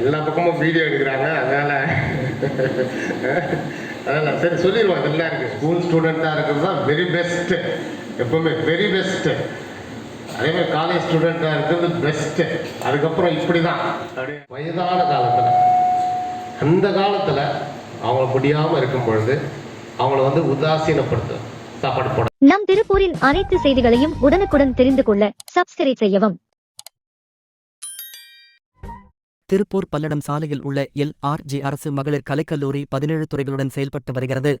எல்லா பக்கமும் வீடியோ எடுக்கிறாங்க அதனால் அதனால் சரி சொல்லிடுவோம். இதெல்லாம் இருக்குது ஸ்கூல் ஸ்டூடெண்ட்டாக இருக்கிறது தான் வெரி பெஸ்ட்டு எப்போவுமே வெரி பெஸ்ட்டு அதே மாதிரி காலேஜ் ஸ்டூடெண்ட்டாக இருக்கிறது பெஸ்ட்டு அதுக்கப்புறம் இப்படி தான் அப்படியே வயதான காலத்தில் அந்த காலத்தில் அவங்க முடியாமல் இருக்கும் பொழுது அவங்கள வந்து உதாசீனப்படுத்து சாப்பாடு போட நம் திருப்பூரின் அனைத்து செய்திகளையும் உடனுக்குடன் தெரிந்து கொள்ள சப்ஸ்கிரைப் செய்யவும். திருப்பூர் பல்லடம் சாலையில் உள்ள எல். ஆர். ஜி. அரசு மகளிர் கலைக்கல்லூரி பதினேழு துறைகளுடன் செயல்பட்டு வருகிறது.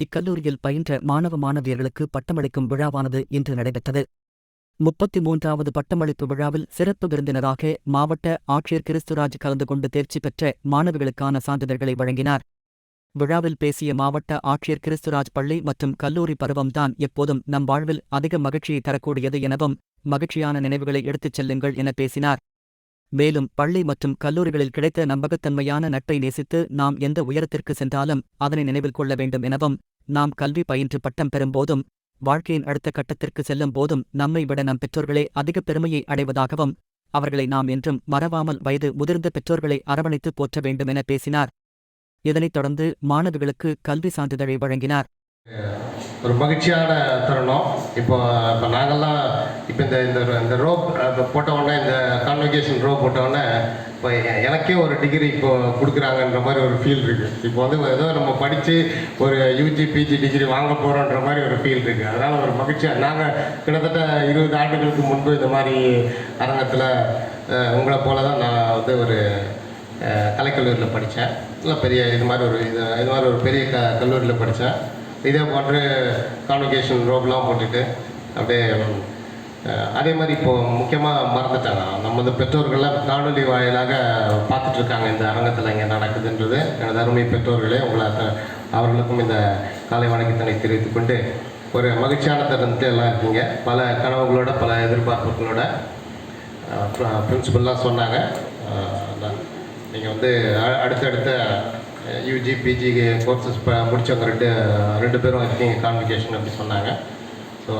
இக்கல்லூரியில் பயின்ற மாணவ மாணவியர்களுக்கு பட்டமளிக்கும் விழாவானது இன்று நடைபெற்றது. முப்பத்தி மூன்றாவது பட்டமளிப்பு விழாவில் சிறப்பு விருந்தினராக மாவட்ட ஆட்சியர் கிறிஸ்துராஜ் கலந்து கொண்டு தேர்ச்சி பெற்ற மாணவிகளுக்கான சான்றிதழ்களை வழங்கினார். விழாவில் பேசிய மாவட்ட ஆட்சியர் கிறிஸ்துராஜ் பள்ளி மற்றும் கல்லூரி பருவம்தான் எப்போதும் நம் வாழ்வில் அதிக மகிழ்ச்சியை தரக்கூடியது எனவும் மகிழ்ச்சியான நினைவுகளை எடுத்துச் செல்லுங்கள் என பேசினார். மேலும் பள்ளி மற்றும் கல்லூரிகளில் கிடைத்த நம்பகத்தன்மையான நட்பை நேசித்து நாம் எந்த உயரத்திற்கு சென்றாலும் அதனை நினைவில் கொள்ள வேண்டும் எனவும் நாம் கல்வி பயின்று பட்டம் பெறும்போதும் வாழ்க்கையின் அடுத்த கட்டத்திற்கு செல்லும் போதும் நம்மை விட நம் பெற்றோர்களே அதிக பெருமையை அடைவதாகவும் அவர்களை நாம் என்றும் மறவாமல் வயது முதிர்ந்த பெற்றோர்களை அரவணைத்து போற்ற வேண்டும் என பேசினார். இதனைத் தொடர்ந்து மாணவிகளுக்கு கல்வி சான்றிதழை வழங்கினார். ஒரு மகிழ்ச்சியான தருணம். இப்போ இப்போ நாங்கள்லாம் இப்போ இந்த இந்த இந்த ரோ போட்ட உடனே இந்த கான்வெகேஷன் ரோ போட்டவுடனே இப்போ எனக்கே ஒரு டிகிரி இப்போ கொடுக்குறாங்கன்ற மாதிரி ஒரு ஃபீல் இருக்குது இப்போ வந்து ஏதோ நம்ம படித்து ஒரு யூஜி பிஜி டிகிரி வாங்க போகிறோன்ற மாதிரி ஒரு ஃபீல் இருக்குது அதனால் ஒரு மகிழ்ச்சியாக நாங்கள் கிட்டத்தட்ட இருபது ஆண்டுகளுக்கு முன்பு இந்த மாதிரி அரங்கத்தில் உங்களை போல தான் நான் வந்து ஒரு கலைக்கல்லூரியில் படித்தேன் இல்லை பெரிய இது மாதிரி ஒரு இது இது மாதிரி ஒரு பெரிய க கல்லூரியில் படித்தேன் இதே போன்று கான்வெகேஷன் ரோப்லாம் போட்டுட்டு அப்படியே அதே மாதிரி இப்போது முக்கியமாக மறந்துட்டாங்க நம்ம பெற்றோர்கள்லாம் காணொலி வாயிலாக பார்த்துட்டு இருக்காங்க இந்த அரங்கத்தில் இங்கே நடக்குதுன்றது. எனது அருமை பெற்றோர்களே உங்களை அவர்களுக்கும் இந்த காலை வணக்கத்தினை தெரிவித்துக் கொண்டு ஒரு மகிழ்ச்சியான தருணத்தில் எல்லாம் இருக்கீங்க. பல கனவுகளோட பல எதிர்பார்ப்புகளோட பிரின்சிபல்லாம் சொன்னாங்க. நீங்கள் வந்து அ- அடுத்தடுத்த யூஜி பிஜி கோர்சஸ் இப்போ முடித்தவங்க ரெண்டு ரெண்டு பேரும் இருக்கீங்க கான்வெகேஷன் அப்படி சொன்னாங்க. ஸோ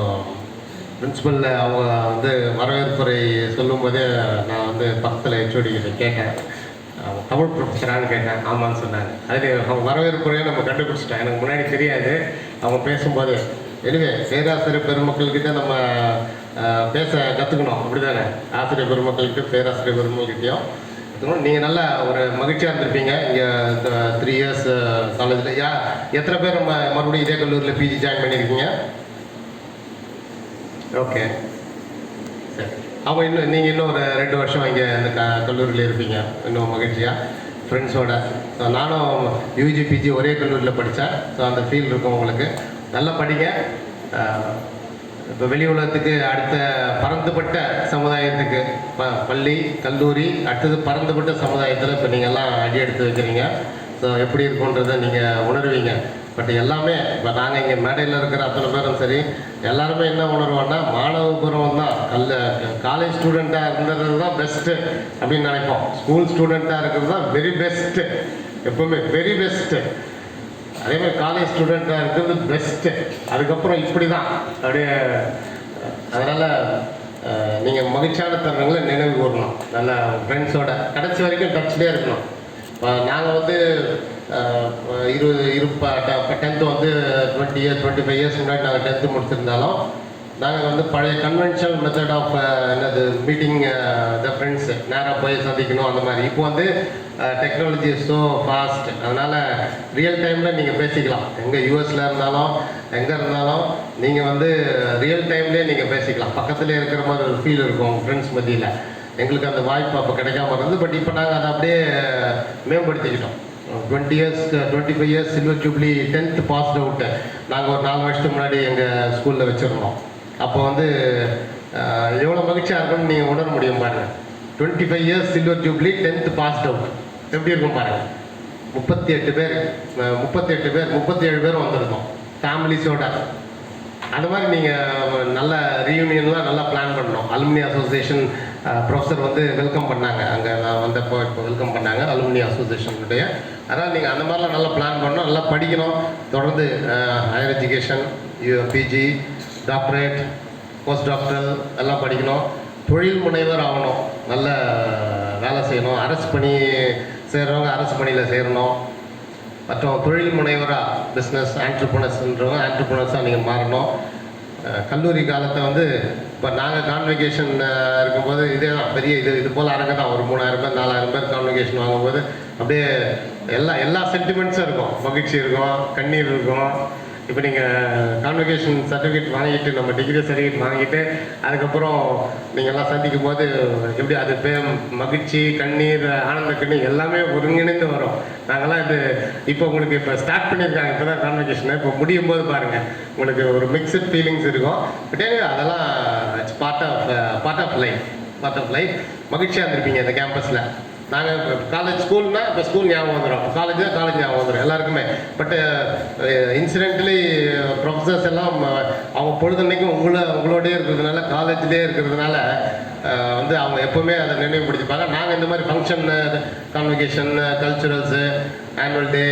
பிரின்சிபல் அவங்க வந்து வரவேற்புரை சொல்லும்போதே நான் வந்து பக்கத்தில் ஹெச்ஓடி கிட்ட கேட்டேன். தமிழ் ப்ரொஃபஸரான்னு கேட்டேன். ஆமான்னு சொன்னாங்க. அது அவங்க வரவேற்புரையை நம்ம கண்டுபிடிச்சிட்டேன் எனக்கு முன்னாடி தெரியாது. அவங்க பேசும்போது எனவே பேராசிரியர் பெருமக்கள்கிட்ட நம்ம பேச கற்றுக்கணும் அப்படி தானே ஆசிரியர் பெருமக்கள்கிட்ட பேராசிரியர் பெருமக்கள்கிட்டையும் நீங்கள் நல்ல ஒரு மகிழ்ச்சியாக இருந்திருப்பீங்க. இங்கே த்ரீ இயர்ஸ் காலேஜில். யா எத்தனை பேர் நம்ம மறுபடியும் இதே கல்லூரியில் பிஜி ஜாயின் பண்ணியிருக்கீங்க? ஓகே சரி. அவங்க இன்னும் நீங்கள் இன்னும் ஒரு ரெண்டு வருஷம் இங்கே இந்த க கல்லூரியில் இருப்பீங்க. இன்னும் மகிழ்ச்சியாக ஃப்ரெண்ட்ஸோட ஸோ நானும் யூஜி பிஜி ஒரே கல்லூரியில் படித்தேன் ஸோ அந்த ஃபீல் இருக்கும் உங்களுக்கு. நல்லா படிங்க. இப்போ வெளி உலகத்துக்கு அடுத்த பறந்துபட்ட சமுதாயத்துக்கு ப பள்ளி கல்லூரி அடுத்தது பறந்துபட்ட சமுதாயத்தில் இப்போ நீங்கள் எல்லாம் அடி எடுத்து வைக்கிறீங்க. ஸோ எப்படி இருக்குன்றதை நீங்கள் உணர்வீங்க. பட் எல்லாமே இப்போ நாங்கள் இங்கே மேடையில் இருக்கிற அத்தனை பேரும் சரி எல்லாருமே என்ன உணர்வோன்னா மாணவ பருவம் தான் கல்ல காலேஜ் ஸ்டூடெண்ட்டாக இருந்தது தான் பெஸ்ட்டு அப்படின்னு நினைப்போம். ஸ்கூல் ஸ்டூடெண்ட்டாக இருக்கிறது தான் வெரி பெஸ்ட்டு எப்பவுமே வெரி பெஸ்ட்டு அதே மாதிரி காலேஜ் ஸ்டூடெண்ட்டாக இருக்கிறது பெஸ்ட்டு அதுக்கப்புறம் இப்படி தான் அப்படியே அதனால் நீங்கள் மகிழ்ச்சியான தருணங்களை நினைவு கூறணும் நல்ல ஃப்ரெண்ட்ஸோட கடைசி வரைக்கும் டச்லேயே இருக்கணும். நாங்கள் வந்து இருபது இரு டென்த்து வந்து twenty years twenty five years முன்னாடி நாங்கள் டென்த்து முடிச்சிருந்தாலும் நாங்கள் வந்து பழைய கன்வென்ஷனல் மெத்தட் ஆஃப் என்னது மீட்டிங் த ஃப்ரெண்ட்ஸ் நேராக போய் சந்திக்கணும் அந்த மாதிரி. இப்போ வந்து டெக்னாலஜி ஸோ ஃபாஸ்ட் அதனால் ரியல் டைமில் நீங்கள் பேசிக்கலாம். எங்கே யூஎஸில் இருந்தாலும் எங்கே இருந்தாலும் நீங்கள் வந்து uh, ரியல் டைம்லேயே நீங்கள் பேசிக்கலாம். பக்கத்துலேயே இருக்கிற மாதிரி ஒரு ஃபீல் இருக்கும் ஃப்ரெண்ட்ஸ் மத்தியில். எங்களுக்கு அந்த வாய்ப்பு அப்போ கிடைக்காம இருந்தது. பட் இப்போ நாங்கள் அதை அப்படியே uh, மேம்படுத்திக்கிட்டோம். Twenty years twenty five years silver jubilee tenth passed out நாங்கள் ஒரு நாலு வருஷத்துக்கு முன்னாடி எங்கள் ஸ்கூலில் வச்சுருந்தோம். அப்போ வந்து எவ்வளோ மகிழ்ச்சியாக இருக்கும்னு நீங்கள் உணர முடியும் பாருங்கள் twenty five years silver jubilee tenth passed out எப்படி இருக்கும் பாருங்கள் முப்பத்தி எட்டு பேர் முப்பத்தி எட்டு பேர் முப்பத்தி ஏழு பேர் வந்திருந்தோம் ஃபேமிலிஸோட அந்த மாதிரி நீங்கள் நல்ல ரீயூனியன்லாம் நல்லா பிளான் பண்ணோம். அலுமினி அசோசியேஷன் ப்ரொஃபஸர் வந்து வெல்கம் பண்ணாங்க. அங்கே நான் வந்தப்போ இப்போ வெல்கம் பண்ணாங்க அலுமினி அசோசியேஷனுடைய அதனால் நீங்கள் அந்த மாதிரிலாம் நல்லா பிளான் பண்ணணும் நல்லா படிக்கணும். தொடர்ந்து higher education PG doctorate post doctor எல்லாம் படிக்கணும். தொழில் முனைவர் ஆகணும். நல்ல வேலை செய்யணும். அரசு பணி செய்கிறவங்க அரசு பணியில் சேரணும். மற்றும் தொழில் முனைவராக பிஸ்னஸ் ஆண்டர்பனர்ஸ்ன்றவங்க ஆண்டர்பனர்ஸாக நீங்கள் மாறணும். கல்லூரி காலத்தை வந்து இப்போ நாங்கள் கான்வெகேஷன் இருக்கும்போது இதே தான். பெரிய இது இது போல் அரங்க தான். ஒரு மூணாயிரம் பேர் நாலாயிரம் பேர் கான்வெகேஷன் வாங்கும்போது அப்படியே எல்லா எல்லா சென்டிமெண்ட்ஸும் இருக்கும். மகிழ்ச்சி இருக்கும் கண்ணீர் இருக்கும். இப்போ நீங்கள் கான்வெகேஷன் சர்டிஃபிகேட் வாங்கிட்டு நம்ம டிகிரி சர்டிஃபிகேட் வாங்கிட்டு அதுக்கப்புறம் நீங்கள் எல்லாம் சந்திக்கும் போது எப்படி அது பே மகிழ்ச்சி கண்ணீர் ஆனந்த கண்ணீர் எல்லாமே ஒருங்கிணைந்து வரும். நாங்கள்லாம் இது இப்போ உங்களுக்கு இப்போ ஸ்டார்ட் பண்ணியிருக்காங்க இப்போ தான் கான்வெகேஷன் இப்போ முடியும் போது பாருங்கள் உங்களுக்கு ஒரு மிக்சட் ஃபீலிங்ஸ் இருக்கும். பட் அதெல்லாம் it's part of part of life part of life மகிழ்ச்சியாக இருந்திருப்பீங்க இந்த கேம்பஸில் நாங்கள் காலேஜ் ஸ்கூல்னா இப்போ ஸ்கூல் ஞாபகம் வந்துடும் காலேஜ் காலேஜ் ஞாபகம் வந்துடும் எல்லாருக்குமே. பட் இன்சிடென்ட்லி ப்ரொஃபஸர்ஸ் எல்லாம் அவங்க பொழுதன்னைக்கும் உங்களை உங்களோடய இருக்கிறதுனால காலேஜ்லேயே இருக்கிறதுனால வந்து அவங்க எப்போவுமே அதை நினைவுபடுத்திப்பாங்க நாங்கள் இந்த மாதிரி function convocation culturals annual day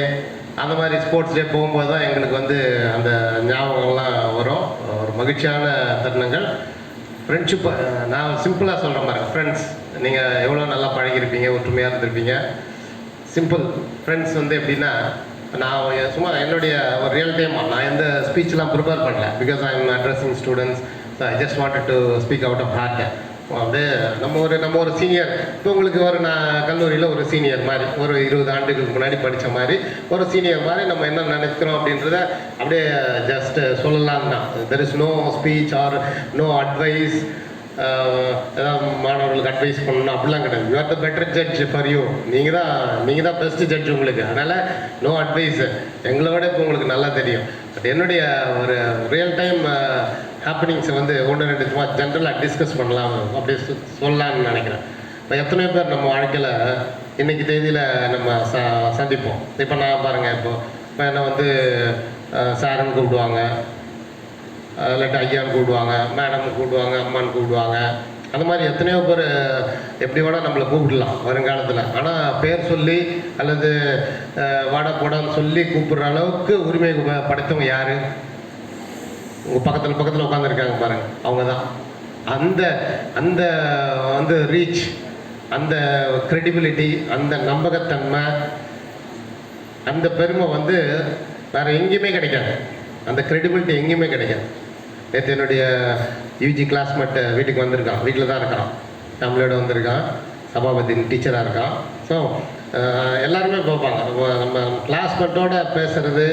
அந்த மாதிரி ஸ்போர்ட்ஸ் டே போகும்போது தான் எங்களுக்கு வந்து அந்த ஞாபகங்கள்லாம் வரும். ஒரு மகிழ்ச்சியான தருணங்கள். ஃப்ரெண்ட்ஷிப் நான் சிம்பிளாக சொல்கிற மாதிரி ஃப்ரெண்ட்ஸ் நீங்கள் எவ்வளோ நல்லா பழகிருப்பீங்க ஒற்றுமையாக இருந்திருப்பீங்க. சிம்பிள் ஃப்ரெண்ட்ஸ் வந்து எப்படின்னா நான் சும்மா என்னுடைய ஒரு ரியல் டைம் நான் எந்த ஸ்பீச்லாம் ப்ரிப்பேர் பண்ணல. Because I am addressing students I just wanted to speak out of heart அப்படியே நம்ம ஒரு நம்ம ஒரு சீனியர் இப்போ உங்களுக்கு ஒரு நான் கல்லூரியில் ஒரு சீனியர் மாதிரி ஒரு இருபது ஆண்டுகளுக்கு முன்னாடி படித்த மாதிரி ஒரு சீனியர் மாதிரி நம்ம என்ன நினைக்கிறோம் அப்படின்றத அப்படியே ஜஸ்ட் சொல்லலாம் தான் there is no speech or no advice ஏதாவது மாணவர்களுக்கு அட்வைஸ் பண்ணணும் அப்படிலாம் கிடையாது. You are the better judge for you நீங்கள் தான் நீங்கள் தான் பெஸ்ட் ஜட்ஜ் உங்களுக்கு. அதனால் நோ அட்வைஸ் எங்களை விட இப்போ உங்களுக்கு நல்லா தெரியும். பட் என்னுடைய ஒரு ரியல் டைம் ஹாப்பனிங்ஸை வந்து ஒன்று ரெண்டு சும்மா ஜென்ரலாக டிஸ்கஸ் பண்ணலாம். அப்படி சொல்லலாம்னு நினைக்கிறேன். இப்போ எத்தனை பேர் நம்ம வாழ்க்கையில் இன்றைக்கி தேதியில் நம்ம ச சந்திப்போம். இப்போ நான் பாருங்கள் இப்போ இப்போ என்ன வந்து சாருன்னு கூப்பிடுவாங்க. இல்லாட்டி ஐயான்னு கூப்பிடுவாங்க மேடம் கூப்பிடுவாங்க அம்மான்னு கூப்பிடுவாங்க அந்த மாதிரி எத்தனையோ பேர் எப்படி வேணால் நம்மளை கூப்பிடலாம் வருங்காலத்தில். ஆனால் பேர் சொல்லி அல்லது அஹ், வாடா போடான்னு சொல்லி கூப்பிடுற அளவுக்கு உரிமை படைத்தவங்க யார்? உங்கள் பக்கத்தில் பக்கத்தில் உட்காந்துருக்காங்க பாருங்கள் அவங்க தான் அந்த அந்த வந்து ரீச் அந்த க்ரெடிபிலிட்டி அந்த நம்பகத்தன்மை அந்த பெருமை வந்து வேறு எங்கேயுமே கிடைக்காது. அந்த க்ரெடிபிலிட்டி எங்கேயுமே கிடைக்காது. நேற்று என்னுடைய யூஜி கிளாஸ்மேட் வீட்டுக்கு வந்திருக்கான். வீட்டில் தான் இருக்கான். நம்மளோட வந்திருக்கான். சபாபதியின் டீச்சராக இருக்கான். ஸோ எல்லாருமே பார்ப்பாங்க. நம்ம நம்ம கிளாஸ்மேட்டோட பேசுகிறது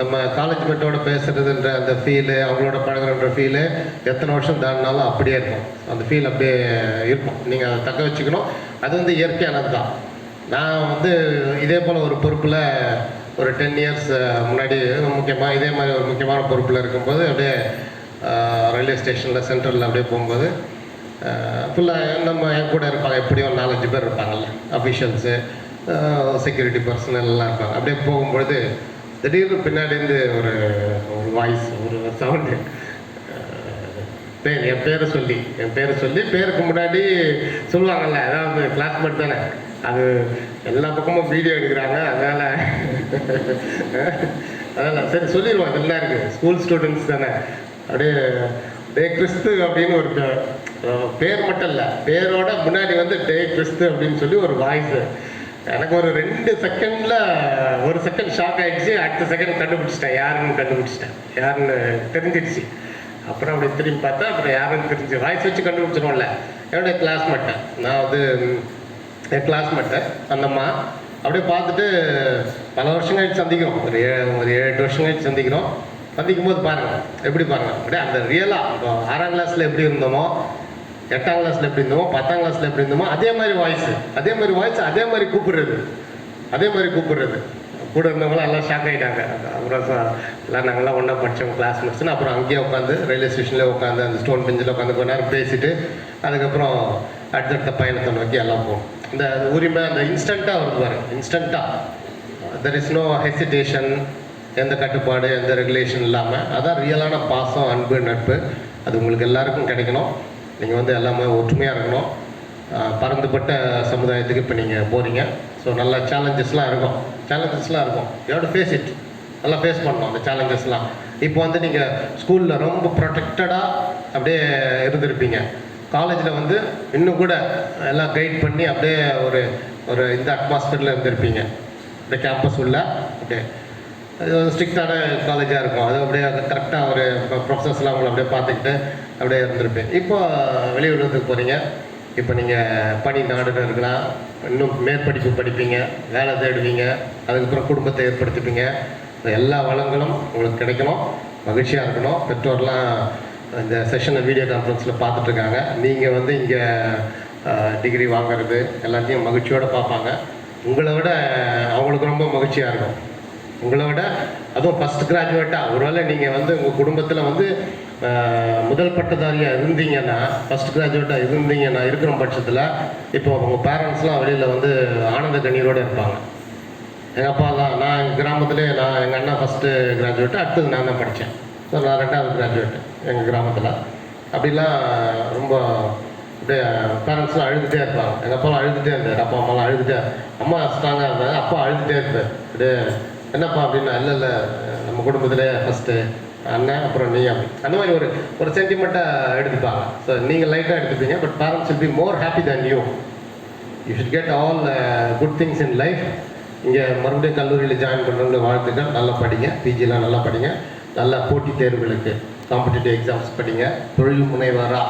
நம்ம காலேஜ் மேட்டோட பேசுகிறதுன்ற அந்த ஃபீலு அவங்களோட பழகிறன்ற ஃபீலு எத்தனை வருஷம் தாண்டினாலும் அப்படியே இருக்கும். அந்த ஃபீல் அப்படியே இருக்கும். நீங்கள் அதை தக்க வச்சுக்கணும். அது வந்து இயற்கையானது தான். நான் வந்து இதே போல் ஒரு பொறுப்பில் ஒரு டென் இயர்ஸ் முன்னாடி முக்கியமாக இதே மாதிரி ஒரு முக்கியமான பொறுப்பில் இருக்கும்போது அப்படியே ரயில்வே ஸ்டேஷனில் சென்ட்ரலில் அப்படியே போகும்போது ஃபுல்லாக நம்ம என் கூட இருப்பாங்க எப்படியும் நாலஞ்சு பேர் இருப்பாங்கல்ல அஃபிஷியல்ஸு செக்யூரிட்டி பர்சனல் எல்லாம் இருப்பாங்க. அப்படியே போகும்பொழுது திடீர்னு பின்னாடி இருந்து ஒரு ஒரு வாய்ஸ் ஒரு சவுண்டு பேர் என் பேரை சொல்லி என் பேரை சொல்லி பேருக்கு முன்னாடி சொல்லுவாங்கல்ல அதாவது கிளாஸ்மேட் தானே அது எல்லா பக்கமும் வீடியோ எடுக்கிறாங்க அதனால் அதனால் சரி சொல்லிடுவோம் நல்லா இருக்குது ஸ்கூல் ஸ்டூடெண்ட்ஸ் தானே அப்படியே டே கிறிஸ்து அப்படின்னு ஒரு பேர் மட்டும் இல்லை. பேரோட முன்னாடி வந்து டே கிறிஸ்து அப்படின்னு சொல்லி ஒரு வாய்ஸு எனக்கு ஒரு ரெண்டு செகண்டில் ஒரு செகண்ட் ஷாக் ஆகிடுச்சு அடுத்த செகண்ட் கண்டுபிடிச்சிட்டேன். யாருன்னு கண்டுபிடிச்சிட்டேன். யாருன்னு தெரிஞ்சிடுச்சு. அப்புறம் அப்படி திரும்பி பார்த்தா அப்புறம் யாருன்னு தெரிஞ்சு. வாய்ஸ் வச்சு கண்டுபிடிச்சிருவோம்ல. என்னுடைய கிளாஸ்மேட்டை நான் வந்து என் கிளாஸ்மேட்டை அந்தம்மா அப்படியே பார்த்துட்டு பல வருஷம் கழிச்சு சந்திக்கிறோம். ஒரு ஏழு ஒரு ஏழு எட்டு வருஷம் கழிச்சு சந்திக்கிறோம். சந்திக்கும் போது பாருங்கள் எப்படி பாருங்கள் அப்படியே அந்த ரியலாக இப்போ ஆறாம் கிளாஸில் எப்படி இருந்தோமோ எட்டாம் கிளாஸில் எப்படி இருந்தோமோ பத்தாம் கிளாஸில் எப்படி இருந்தோமோ அதே மாதிரி வாய்ஸ் அதே மாதிரி வாய்ஸ் அதே மாதிரி கூப்பிடுறது. அதே மாதிரி கூப்பிடுறது. கூட இருந்தவங்களாம் எல்லாம் ஷாக் ஆகிட்டாங்க அப்புறம் எல்லாம் நாங்கள்லாம் ஒன்றா படித்தோம் கிளாஸ் முடிச்சுன்னு அப்புறம் அங்கேயே உட்காந்து ரயில்வே ஸ்டேஷன்லேயே உட்காந்து அந்த ஸ்டோன் பெஞ்சில் உட்காந்து கொஞ்ச நேரம் பேசிட்டு அதுக்கப்புறம் அடுத்தடுத்த பயணத்தை நோக்கி எல்லாம் போகும் இந்த உரிமை அந்த இன்ஸ்டண்ட்டாக வருது பாருங்க இன்ஸ்டண்ட்டாக தெர் இஸ் நோ ஹெசிடேஷன் எந்த கட்டுப்பாடு எந்த ரெகுலேஷன் இல்லாமல் அதான் ரியலான பாசம் அன்பு நட்பு. அது உங்களுக்கு எல்லாருக்கும் கிடைக்கணும். நீங்கள் வந்து எல்லாமே ஒற்றுமையாக இருக்கணும். பறந்துபட்ட சமுதாயத்துக்கு இப்போ நீங்கள் போகிறீங்க ஸோ நல்ல சேலஞ்சஸ்லாம் இருக்கும். சேலஞ்சஸ்லாம் இருக்கும். யோட ஃபேஸ் இட் நல்லா ஃபேஸ் பண்ணணும் அந்த சேலஞ்சஸ்லாம் இப்போ வந்து நீங்கள் ஸ்கூலில் ரொம்ப ப்ரொடெக்டடாக அப்படியே இருந்திருப்பீங்க. காலேஜில் வந்து இன்னும் கூட எல்லாம் கைட் பண்ணி அப்படியே ஒரு ஒரு இந்த அட்மாஸ்பியரில் இருந்திருப்பீங்க. இந்த கேம்பஸ் உள்ள. அப்படியே அது ஒரு ஸ்ட்ரிக்டான காலேஜாக இருக்கும். அது அப்படியே கரெக்டாக ஒரு ப்ரொஃபஸர்ஸ்லாம் அவங்கள அப்படியே பார்த்துக்கிட்டு அப்படியே இருந்திருப்பேன். இப்போ வெளியுலகத்துக்கு போகிறீங்க இப்போ நீங்கள் பணி நாடுன்னு இருக்கலாம். இன்னும் மேற்படிப்பு படிப்பீங்க. வேலை தேடுவீங்க. அதுக்கப்புறம் குடும்பத்தை ஏற்படுத்திப்பீங்க. எல்லா வளங்களும் உங்களுக்கு கிடைக்கணும். மகிழ்ச்சியாக இருக்கணும். பெற்றோர்லாம் இந்த செஷனை வீடியோ கான்ஃபரன்ஸில் பார்த்துட்ருக்காங்க. நீங்கள் வந்து இங்கே டிகிரி வாங்குறது எல்லாத்தையும் மகிழ்ச்சியோடு பார்ப்பாங்க. உங்களை விட அவங்களுக்கு ரொம்ப மகிழ்ச்சியாக இருக்கும். உங்களை விட அதுவும் ஃபஸ்ட் கிராஜுவேட்டாக ஒருவேளை நீங்கள் வந்து உங்கள் குடும்பத்தில் வந்து முதல் பட்டதாரியாக இருந்தீங்கன்னா ஃபஸ்ட் கிராஜுவேட்டாக இருந்தீங்கன்னா இருக்கிற பட்சத்தில் இப்போ உங்கள் பேரண்ட்ஸ்லாம் வெளியில் வந்து ஆனந்த கண்ணீரோடு இருப்பாங்க. எங்கள் அப்பா தான் நான் எங்கள் கிராமத்திலே நான் எங்கள் அண்ணா ஃபஸ்ட்டு கிராஜுவேட்டு அடுத்தது நான் தான் படித்தேன் ஸோ நான் ரெண்டாவது கிராஜுவேட் எங்கள் கிராமத்தில். அப்படிலாம் ரொம்ப அப்படியே பேரண்ட்ஸ்லாம் அழுதுகிட்டே இருப்பாங்க. எங்கள் அப்பாலாம் அழுதுகிட்டே இருந்தார் அப்பா அம்மாலாம் அழுதுகிட்டே அம்மா ஸ்ட்ராங்காக இருந்தாங்க அப்பா அழுதுகிட்டே இருப்பார். அப்படியே என்னப்பா அப்படின்னா இல்லை இல்லை நம்ம குடும்பத்திலே ஃபஸ்ட்டு அண்ணன் அப்புறம் நீ அப்படி. அந்த மாதிரி ஒரு ஒரு சென்டிமெண்ட்டாக எடுத்துப்பாங்க. ஸோ நீங்கள் லைட்டாக எடுத்துப்பீங்க but parents will be more happy than you you should get all good things in life இங்கே மறுபடியும் கல்லூரியில் ஜாயின் பண்ணுறவங்க வாழ்த்துக்கள். நல்லா படிங்க பிஜிலாம் நல்லா படிங்க. நல்லா போட்டித் தேர்வுகளுக்கு காம்படிட்டிவ் எக்ஸாம்ஸ் படிங்க. தொழில் முனைவராக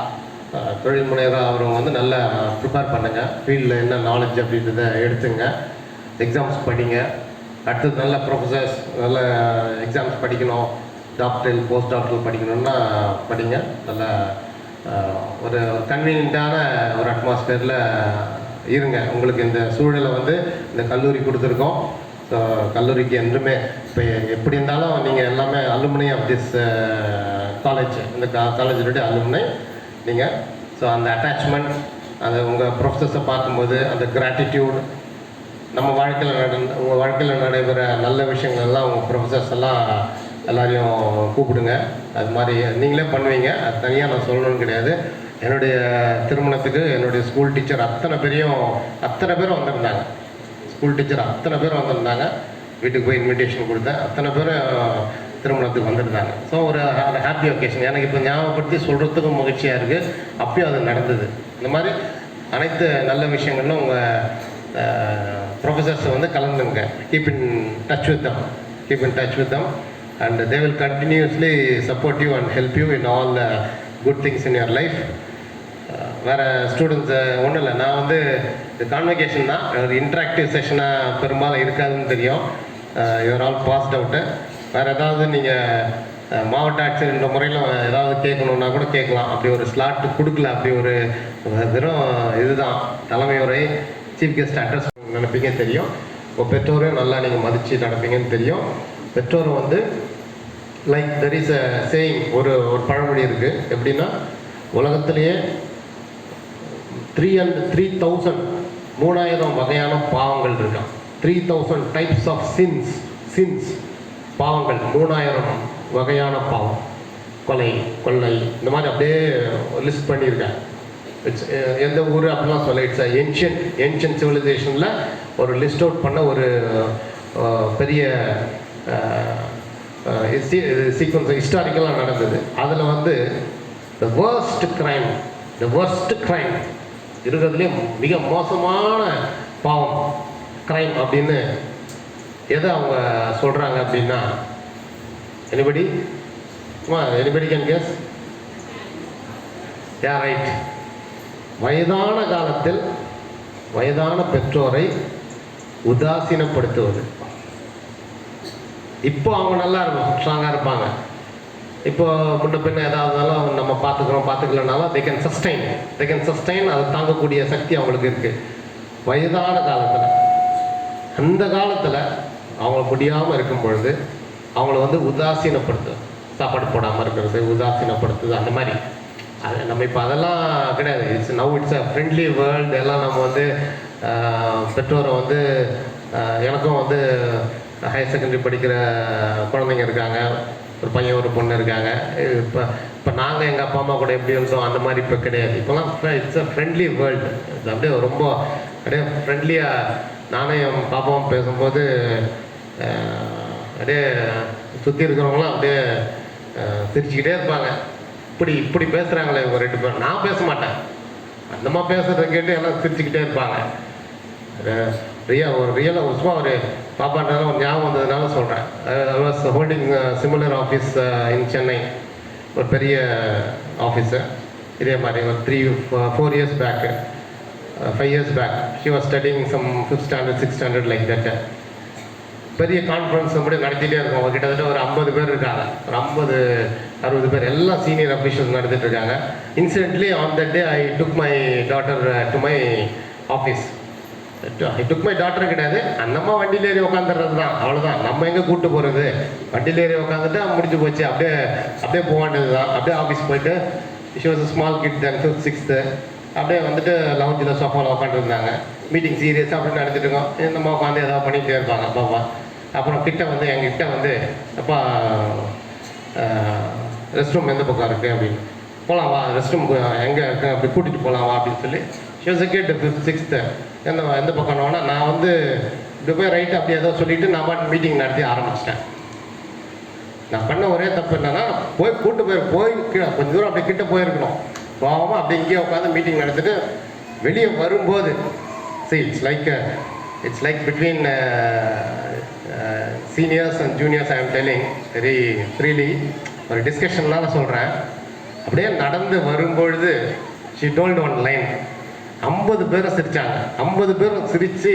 தொழில் முனைவராக அவரவங்க வந்து நல்லா ப்ரிப்பேர் பண்ணுங்கள் ஃபீல்டில் என்ன நாலேஜ் அப்படின்றத எடுத்துங்க. எக்ஸாம்ஸ் படிங்க. அடுத்தது நல்ல ப்ரொஃபஸர்ஸ் நல்ல எக்ஸாம்ஸ் படிக்கணும் டாக்டர் போஸ்ட் டாக்டர் படிக்கணும்னா படிங்க. நல்ல ஒரு கன்வீனியண்ட்டான ஒரு அட்மாஸ்பியரில் இருங்க. உங்களுக்கு இந்த சூழலை வந்து இந்த கல்லூரி கொடுத்துருக்கோம். ஸோ கல்லூரிக்கு என்றுமே இப்போ எப்படி இருந்தாலும் நீங்கள் எல்லாமே அலுமினி ஆஃப் திஸ் காலேஜ் இந்த கா காலேஜினுடைய அலுமினை நீங்கள் ஸோ அந்த அட்டாச்மெண்ட் அந்த உங்கள் ப்ரொஃபஸர்ஸை பார்க்கும்போது அந்த கிராட்டிடியூட் நம்ம வாழ்க்கையில் நட உங்கள் வாழ்க்கையில் நடைபெற நல்ல விஷயங்கள் எல்லாம் உங்கள் ப்ரொஃபஸர்ஸ் எல்லாம் எல்லாரையும் கூப்பிடுங்க. அது மாதிரி நீங்களே பண்ணுவீங்க. அது தனியாக நான் சொல்லணும்னு கிடையாது. என்னுடைய திருமணத்துக்கு என்னுடைய ஸ்கூல் டீச்சர் அத்தனை பேரையும் அத்தனை பேரும் வந்திருந்தாங்க. ஸ்கூல் டீச்சர் அத்தனை பேரும் வந்திருந்தாங்க. வீட்டுக்கு போய் இன்விடேஷன் கொடுத்தேன். அத்தனை பேரும் திருமணத்துக்கு வந்திருந்தாங்க. ஸோ ஒரு ஹாப்பி ஒகேஷன் எனக்கு இப்போ ஞாபகப்படுத்தி சொல்கிறதுக்கும் மகிழ்ச்சியாக இருக்குது அப்பயும் அது நடந்தது. இந்த மாதிரி அனைத்து நல்ல விஷயங்களும் உங்கள் ப்ரொஃபஸர்ஸ் வந்து கலந்துங்க. Keep in touch with them keep in touch with them and they will continuously support you and help you in all the good things in your life வேறு ஸ்டூடெண்ட்ஸு ஒன்றும் இல்லை. நான் வந்து கான்வெகேஷன் தான். ஒரு இன்ட்ராக்டிவ் செஷனாக பெரும்பாலும் இருக்காதுன்னு தெரியும். யுவர் ஆல் பாஸ்ட் அவுட்டு வேறு ஏதாவது நீங்கள் uh, மாவட்ட ஆட்சியர் இந்த முறையில் ஏதாவது கேட்கணுன்னா கூட கேட்கலாம். அப்படி ஒரு ஸ்லாட் கொடுக்கல. அப்படி ஒரு வெறும் இதுதான். தலைமை உரை சீஃப் கெஸ்ட் அட்ரஸ் நினைப்பீங்க தெரியும். இப்போ பெற்றோரையும் நல்லா நீங்கள் மதித்து நடப்பீங்கன்னு தெரியும். பெற்றோர் வந்து like there is a saying ஒரு ஒரு பழமொழி இருக்குது எப்படின்னா உலகத்திலேயே த்ரீ அண்ட் த்ரீ தௌசண்ட் மூணாயிரம் வகையான பாவங்கள் இருக்கான் three thousand types of sins sins பாவங்கள் மூணாயிரம் வகையான பாவம். கொலை கொள்ளை இந்த மாதிரி அப்படியே லிஸ்ட் பண்ணியிருக்கேன் இட்ஸ் uh, எந்த ஊர் அப்படிலாம் சொல்ல இட்ஸ் ஏன்ஷியன் ஏன்ஷியன் சிவிலைசேஷனில் ஒரு லிஸ்ட் அவுட் பண்ண ஒரு uh, பெரிய uh, சீக்வன்ஸ் ஹிஸ்டாரிக்கலாக நடந்தது. அதில் வந்து the worst crime the worst crime இருக்கிறதுலே மிக மோசமான பாவம் க்ரைம் அப்படின்னு எதை அவங்க சொல்கிறாங்க அப்படின்னா anybody anybody can case yeah right வயதான காலத்தில் வயதான பெற்றோரை உதாசீனப்படுத்துவது. இப்போ அவங்க நல்லா இருக்கும் ஸ்ட்ராங்காக இருப்பாங்க. இப்போ முன்ன பின்ன ஏதாவதுனாலும் நம்ம பார்த்துக்கிறோம் பார்த்துக்கலனாலும் they can sustain they can sustain அதை தாங்கக்கூடிய சக்தி அவங்களுக்கு இருக்குது வயதான காலத்தில் அந்த காலத்தில் அவங்கள முடியாமல் இருக்கும் பொழுது அவங்கள வந்து உதாசீனப்படுத்து சாப்பாடு போடாமல் இருக்கிறது உதாசீனப்படுத்துது அந்த மாதிரி. அது நம்ம இப்போ அதெல்லாம் கிடையாது. It's now it's a friendly world எல்லாம் நம்ம வந்து பெற்றோரை வந்து எனக்கும் வந்து ஹையர் செகண்டரி படிக்கிற குழந்தைங்க இருக்காங்க. ஒரு பையன் ஒரு பொண்ணு இருக்காங்க. இப்போ இப்போ நாங்கள் எங்கள் அப்பா அம்மா கூட எப்படி இருந்தோம் அந்த மாதிரி இப்போ கிடையாது. இப்போலாம் இட்ஸ் அ ஃப்ரெண்ட்லி வேர்ல்டு இது அப்படியே ரொம்ப அப்படியே ஃப்ரெண்ட்லியாக நானும் என் பாப்பாவும் பேசும்போது அப்படியே சுற்றி இருக்கிறவங்களாம் அப்படியே சிரிச்சுக்கிட்டே இருப்பாங்க. இப்படி இப்படி பேசுகிறாங்களே இவங்க ரெண்டு பேரும். நான் பேச மாட்டேன். அந்தமாக பேசுகிறத கேட்டு எல்லாம் சிரிச்சுக்கிட்டே இருப்பாங்க. ரியா ஒரு ரியலாக ஒரு சும்மா ஒரு பாப்பான்றதால ஒரு ஞாபகம் வந்ததுனால சொல்கிறேன் I was holding similar office in Chennai ஒரு பெரிய ஆஃபீஸு இதே மாதிரி ஒரு three four years back five years back she was studying some fifth standard six standard like that பெரிய கான்ஃபரன்ஸ் மட்டும் நடத்திட்டே இருக்கும். அவங்க கிட்டத்தட்ட ஒரு ஐம்பது பேர் இருக்காங்க. ஒரு ஐம்பது அறுபது பேர். எல்லாம் சீனியர் அஃபிஷியல்ஸ் நடத்திட்டு இருக்காங்க. Incidentally on that day I took my daughter to my office I took my daughter கிடையாது. அந்தம்மா வண்டியில் ஏறி உட்காந்துறது தான். அவ்வளோதான் நம்ம எங்கே கூப்பிட்டு போகிறது வண்டியில் ஏறி உட்காந்துட்டு முடிஞ்சு போச்சு. அப்படியே அப்படியே போக வேண்டியது தான். அப்படியே ஆஃபீஸ் போயிட்டு she small kid then fifth sixth அப்படியே வந்துட்டு லவுஞ்சில் சோஃபாவில் உட்காந்துருந்தாங்க மீட்டிங் சீரியஸாக அப்படின்னு நடத்திட்டு இருக்கோம். இந்தம்மா உட்காந்து ஏதாவது பண்ணிகிட்டே இருப்பாங்க. அப்பா அப்பா. அப்புறம் கிட்ட வந்து எங்ககிட்ட வந்து அப்பா ரெஸ்ட் ரூம் எந்த பக்கம் இருக்குது அப்படின்னு. போகலாம் வா ரெஸ்ட் ரூம் எங்கே இருக்கு? அப்படி கூட்டிகிட்டு போகலாம் வா அப்படின்னு சொல்லி. ஷிவஸ் கேட்டு ஃபிஃப்த் சிக்ஸ்த்து எந்த எந்த பக்கம் வேணா நான் வந்து இப்படி போய் ரைட்டு அப்படி ஏதோ சொல்லிவிட்டு நான் பாட்டு மீட்டிங் நடத்தி ஆரம்பிச்சிட்டேன். நான் பண்ண ஒரே தப்பு என்னன்னா போய் கூட்டு போய் போய் கீழே கொஞ்சம் தூரம் அப்படி கிட்ட போயிருக்கணும். போகாமல் அப்படி இங்கேயே உட்காந்து மீட்டிங் நடத்திட்டு வெளியே வரும்போது see it's like it's like between seniors and juniors I am telling very freely ஒரு டிஸ்கஷன்லாம் நான் சொல்கிறேன் அப்படியே நடந்து வரும்பொழுது ஷி டோல்டு ஒன் லைன் ஐம்பது பேரும் சிரித்தாங்க ஐம்பது பேரும் சிரித்து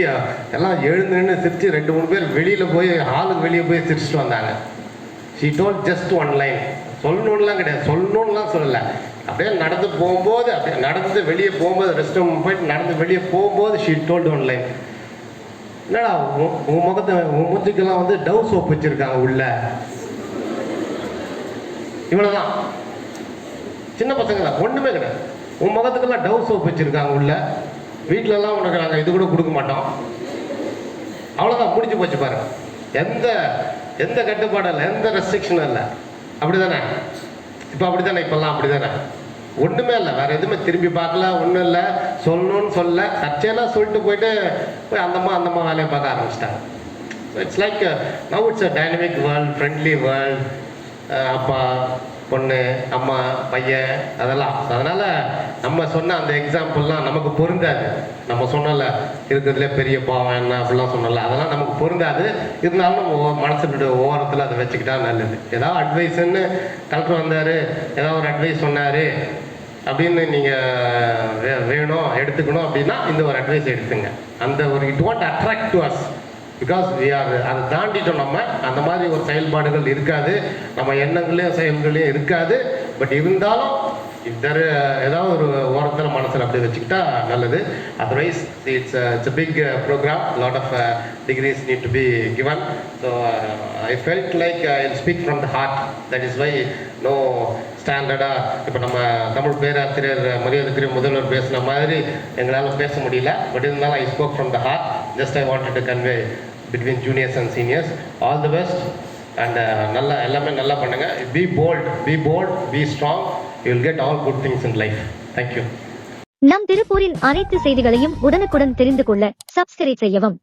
எல்லாம் எழுந்து நின்று சிரித்து ரெண்டு மூணு பேர் வெளியில் போய் ஹாலுக்கு வெளியே போய் சிரிச்சுட்டு வந்தாங்க. She told just one line சொல்லணும்லாம் கிடையாது. சொல்லணும்லாம் சொல்லலை. அப்படியே நடந்து போகும்போது அப்படியே நடந்து வெளியே போகும்போது ரெஸ்ட் ரூம் போயிட்டு நடந்து வெளியே போகும்போது ஷீ டோல்டு ஒன் லைன் என்னடா உன் உன் முகத்தை உன் மூஞ்சுக்கெல்லாம் வந்து டவ் சோப் வச்சுருக்காங்க உள்ள. இவ்வளோதான் சின்ன பசங்க தான் ஒன்றுமே கிடையாது. உன் முகத்துக்கெல்லாம் டவ் சோப் வச்சுருக்காங்க உள்ள. வீட்டிலலாம் உனக்கு நாங்கள் இது கூட கொடுக்க மாட்டோம். அவ்வளோதான் முடிஞ்சு போச்சு பாரு. எந்த எந்த கட்டுப்பாடும் இல்லை எந்த ரெஸ்ட்ரிக்ஷனும் இல்லை. அப்படி தானே இப்போ அப்படி தானே இப்போல்லாம் அப்படி தானே ஒன்றுமே இல்லை. வேறு எதுவுமே. திரும்பி பார்க்கல ஒன்றும் இல்லை. சொல்லணும்னு சொல்ல தற்செயலாக சொல்லிட்டு போயிட்டு போய் அந்தம்மா அந்தம்மா வேலையை பார்க்க ஆரம்பிச்சிட்டாங்க. It's like now it's a dynamic world friendly world அப்பா பொண்ணு அம்மா பையன் அதெல்லாம். அதனால் நம்ம சொன்ன அந்த எக்ஸாம்பிள்லாம் நமக்கு பொருந்தாது. நம்ம சொன்னல இருக்கிறதுலே பெரிய பாவம் என்ன? அப்படிலாம் சொன்னல. அதெல்லாம் நமக்கு பொருந்தாது. இருந்தாலும் நம்ம ஓ- மனசுடைய ஓரத்தில் அதை வச்சுக்கிட்டா நல்லது. ஏதாவது அட்வைஸ்ன்னு கலெக்டர் வந்தார் ஏதாவது ஒரு அட்வைஸ் சொன்னார் அப்படின்னு நீங்கள் வேணும் எடுத்துக்கணும் அப்படின்னா இந்த ஒரு அட்வைஸ் எடுத்துங்க. அந்த ஒரு it want attract to us because we are அதை தாண்டிட்டோம் நம்ம. அந்த மாதிரி ஒரு செயல்பாடுகள் இருக்காது. நம்ம எண்ணங்களையும் செயல்களையும் இருக்காது. பட் இருந்தாலும் இதர் ஏதாவது ஒரு ஓரத்தில் மனசில் அப்படி வச்சுக்கிட்டா நல்லது. Otherwise it's it's big program lot of degrees need to be given so I felt like I speak from the heart that is why no ஸ்டாண்டர்டாக இப்போ நம்ம தமிழ் பேராசிரியர் மரியாதைக்குரிய முதல்வர் பேசின மாதிரி எங்களால் பேச முடியல. பட் இருந்தாலும் I spoke from the heart just I wanted to convey between juniors and seniors all the best and நல்லா எல்லாமே நல்லா பண்ணுங்கள் be bold be bold be strong you will get all good things in life thank you நம் திருப்பூரின் அனைத்து செய்திகளையும் உடனுக்குடன் தெரிந்து கொள்ள சப்ஸ்கிரைப் செய்யவும்.